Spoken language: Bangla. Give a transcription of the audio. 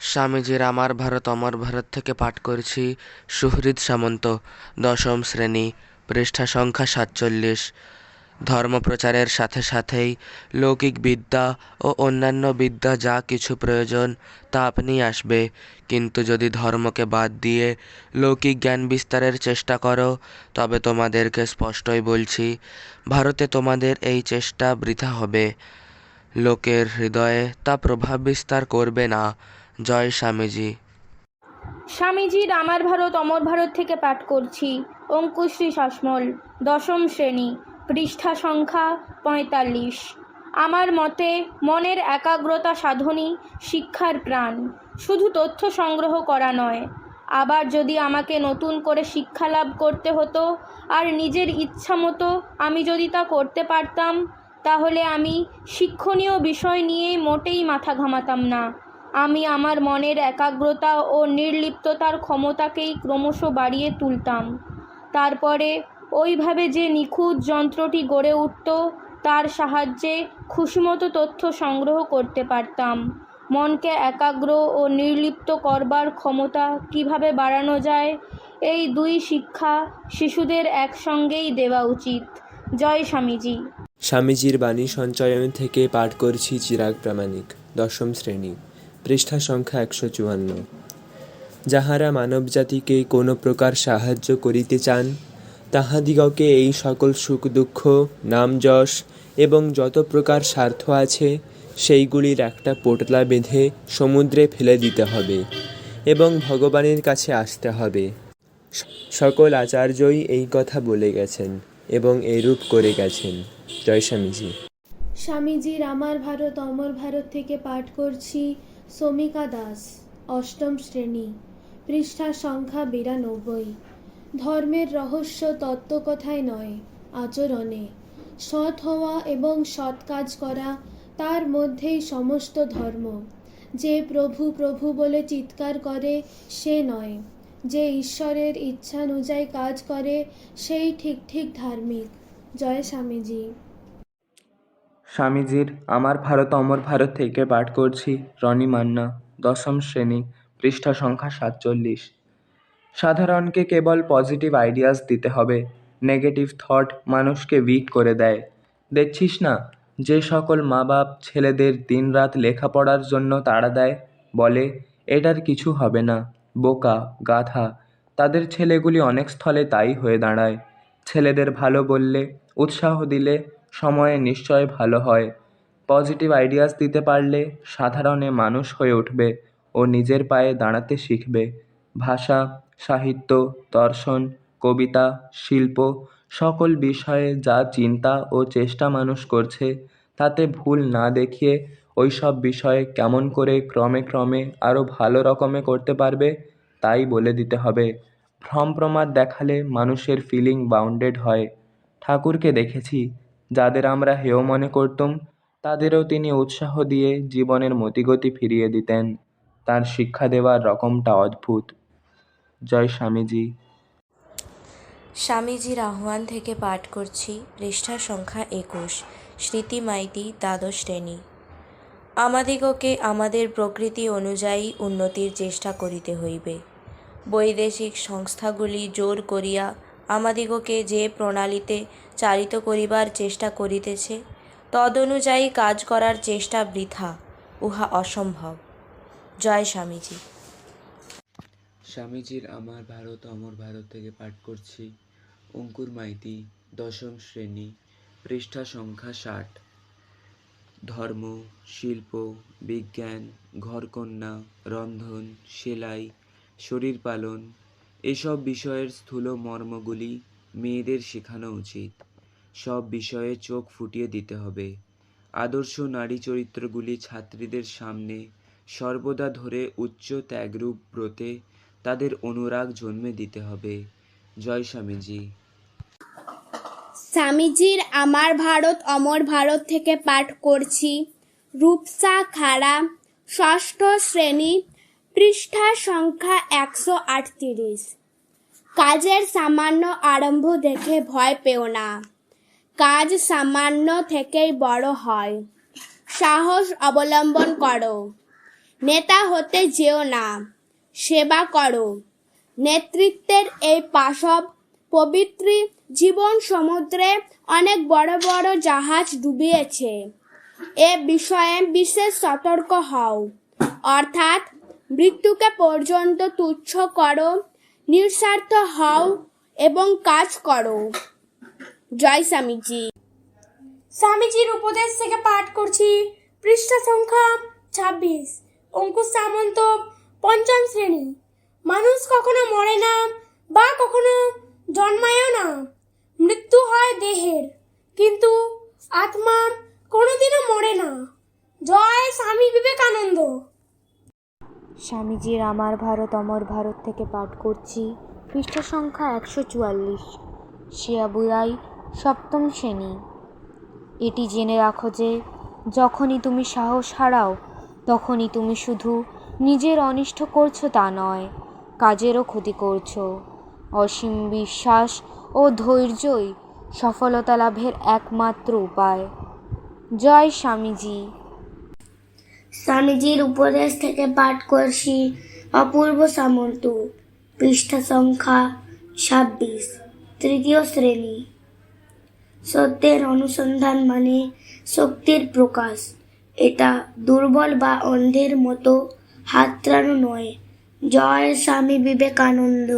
স্বামীজির আমার ভারত, অমর ভারত থেকে পাঠ করছি সুহৃদ সামন্ত, দশম শ্রেণি, পৃষ্ঠা সংখ্যা সাতচল্লিশ। ধর্মপ্রচারের সাথে সাথেই লৌকিক বিদ্যা ও অন্যান্য বিদ্যা যা কিছু প্রয়োজন তা আপনিই আসবে। কিন্তু যদি ধর্মকে বাদ দিয়ে লৌকিক জ্ঞান বিস্তারের চেষ্টা করো, তবে তোমাদেরকে স্পষ্টই বলছি, ভারতে তোমাদের এই চেষ্টা বৃথা হবে। লোকের হৃদয়ে তা প্রভাব বিস্তার করবে না। জয় স্বামীজি। স্বামীজির আমার ভারত, অমর ভারত থেকে পাঠ করছি। অঙ্কুশ্রী শাসমল, দশম শ্রেণি, পৃষ্ঠা সংখ্যা পঁয়তাল্লিশ। আমার মতে মনের একাগ্রতা সাধনই শিক্ষার প্রাণ। শুধু তথ্য সংগ্রহ করা নয়, আবার যদি আমাকে নতুন করে শিক্ষা লাভ করতে হতো, আর নিজের ইচ্ছা মতো আমি যদি তা করতে পারতাম, তাহলে আমি শিক্ষণীয় বিষয় নিয়ে মোটেই মাথা ঘামাতাম না। আমি আমার মনের একাগ্রতা ও নির্লিপ্ততার ক্ষমতাকেই ক্রমশ বাড়িয়ে তুলতাম। তারপরে ওইভাবে যে নিখুঁত যন্ত্রটি গড়ে উঠত, তার সাহায্যে খুশিমতো তথ্য সংগ্রহ করতে পারতাম। মনকে একাগ্র ও নির্লিপ্ত করবার ক্ষমতা কীভাবে বাড়ানো যায়, এই দুই শিক্ষা শিশুদের একসঙ্গেই দেওয়া উচিত। জয় স্বামীজি। স্বামীজির বাণী সঞ্চয়ন থেকে পাঠ করছি চিরাগ প্রামাণিক, দশম শ্রেণি। পৃষ্ঠা সংখ্যা একশো চুয়ান্ন। যাহারা মানবজাতিকে কোনো প্রকার সাহায্য করিতে চান, তাহাদিগকে এই সকল সুখ দুঃখ, নাম যশ এবং যত প্রকার স্বার্থ আছে, সেইগুলির একটা পোটলা বেঁধে সমুদ্রে ফেলে দিতে হবে এবং ভগবানের কাছে আসতে হবে। সকল আচার্যই এই কথা বলে গেছেন এবং এরূপ করে গেছেন। জয় স্বামীজি। স্বামীজির আমার ভারত, অমর ভারত থেকে পাঠ করছি। সমিকা দাস, অষ্টম শ্রেণি, পৃষ্ঠা সংখ্যা বিরানব্বই। ধর্মের রহস্য তত্ত্বকথায় নয়, আচরণে। সৎ হওয়া এবং সৎ কাজ করা তার মধ্যেই সমস্ত ধর্ম। যে প্রভু প্রভু বলে চিৎকার করে, সে নয়। যে ঈশ্বরের ইচ্ছানুযায়ী কাজ করে, সেই ঠিক ঠিক ধার্মিক। জয় স্বামীজি। স্বামীজির আমার ভারত, অমর ভারত থেকে পাঠ করছি রনি মান্না, দশম শ্রেণি, পৃষ্ঠা সংখ্যা সাতচল্লিশ। সাধারণকে কেবল পজিটিভ আইডিয়াস দিতে হবে নেগেটিভ থট মানুষকে উইক করে দেয়। দেখছিস না, যে সকল মা বাপ ছেলেদের দিনরাত লেখাপড়ার জন্য তাড়া দেয়, বলে, এটার কিছু হবে না, বোকা গাথা তাদের ছেলেগুলি অনেক স্থলে তাই হয়ে দাঁড়ায়। ছেলেদের ভালো বললে, উৎসাহ দিলে সময়ে নিশ্চয় ভালো হয়। পজিটিভ আইডিয়াস দিতে পারলে সাধারণে মানুষ হয়ে উঠবে ও নিজের পায়ে দাঁড়াতে শিখবে। ভাষা, সাহিত্য, দর্শন, কবিতা, শিল্প সকল বিষয়ে যা চিন্তা ও চেষ্টা মানুষ করছে তাতে ভুল না দেখিয়ে ওই সব বিষয়ে কেমন করে ক্রমে ক্রমে আরও ভালো রকমে করতে পারবে তাই বলে দিতে হবে। ভ্রম প্রমাদ দেখালে মানুষের ফিলিং বাউন্ডেড হয়। ঠাকুরকে দেখেছি। যাদের আমরা হেয় মনে করতুম, তাদেরও তিনি উৎসাহ দিয়ে জীবনের মতিগতি ফিরিয়ে দিতেন। তার শিক্ষা দেওয়ার রকমটা অদ্ভুত। জয় স্বামীজি। স্বামীজির আহ্বান থেকে পাঠ করছি পৃষ্ঠা সংখ্যা একুশ স্মৃতি মাইতি দ্বাদশ শ্রেণি। আমাদিগকে আমাদের প্রকৃতি অনুযায়ী উন্নতির চেষ্টা করিতে হইবে। বৈদেশিক সংস্থাগুলি জোর করিয়া আমাদিগকে যে প্রণালীতে চালিত করিবার চেষ্টা করিতেছে, তদনুযায়ী কাজ করার চেষ্টা বৃথা, উহা অসম্ভব। জয় স্বামীজি। স্বামীজির আমার ভারত অমর ভারত থেকে পাঠ করছি। অঙ্কুর মাইতি, দশম শ্রেণি, পৃষ্ঠা সংখ্যা ষাট। ধর্ম, শিল্প, বিজ্ঞান, ঘরকন্যা, রন্ধন, সেলাই, শরীর পালন এসব বিষয়ের স্থূল মর্মগুলি মেয়েদের শেখানো উচিত। সব বিষয়ে চোখ ফুটিয়ে দিতে হবে। আদর্শ নারী চরিত্রগুলি ছাত্রীদের সামনে সর্বদা ধরে উচ্চ ত্যাগরূপ ব্রতে তাদের অনুরাগ জন্মে দিতে হবে। জয় স্বামীজি। স্বামীজির আমার ভারত, অমর ভারত থেকে পাঠ করছি। রূপসা খাড়া, ষষ্ঠ শ্রেণি পৃষ্ঠা সংখ্যা একশো আটত্রিশ। কাজের সামান্য আরম্ভ দেখে ভয় পেও না। কাজ সামান্য থেকেই বড় হয়। সাহস অবলম্বন করো। নেতা হতে যেও না, সেবা করো। নেতৃত্বের এই পাশব পবিত্র জীবন সমুদ্রে অনেক বড় বড় জাহাজ ডুবিয়েছে। এ বিষয়ে বিশেষ সতর্ক হও। অর্থাৎ মৃত্যুকে পর্যন্ত তুচ্ছ করো, নিঃস্বার্থ হও এবং কাজ করো। জয় স্বামীজি। স্বামীজির উপদেশ থেকে পাঠ করছি। পৃষ্ঠা সংখ্যা ছাব্বিশ। অঙ্কুশ সামন্ত পঞ্চম শ্রেণি। মানুষ কখনো মরে না বা কখনো জন্মায়ও না। মৃত্যু হয় দেহের, কিন্তু আত্মা কোনোদিনও মরে না। জয় স্বামী বিবেকানন্দ। স্বামীজির আমার ভারত, অমর ভারত থেকে পাঠ করছি। পৃষ্ঠা সংখ্যা একশো চুয়াল্লিশ। শিয়াবুয়াই সপ্তম শ্রেণি। এটি জেনে রাখো যে, যখনই তুমি সাহস হারাও, তখনই তুমি শুধু নিজের অনিষ্ট করছ তা নয়, কাজেরও ক্ষতি করছ। অসীম বিশ্বাস ও ধৈর্যই সফলতা লাভের একমাত্র উপায়। জয় স্বামীজি। স্বামীজির উপদেশ থেকে পাঠ করছি। অপূর্ব সামন্ত পৃষ্ঠা সংখ্যা ছাব্বিশ, তৃতীয় শ্রেণি। সত্যের অনুসন্ধান মানে শক্তির প্রকাশ। এটা দুর্বল বা অন্ধের মতো হাতড়ানো নয়। জয় স্বামী বিবেকানন্দ।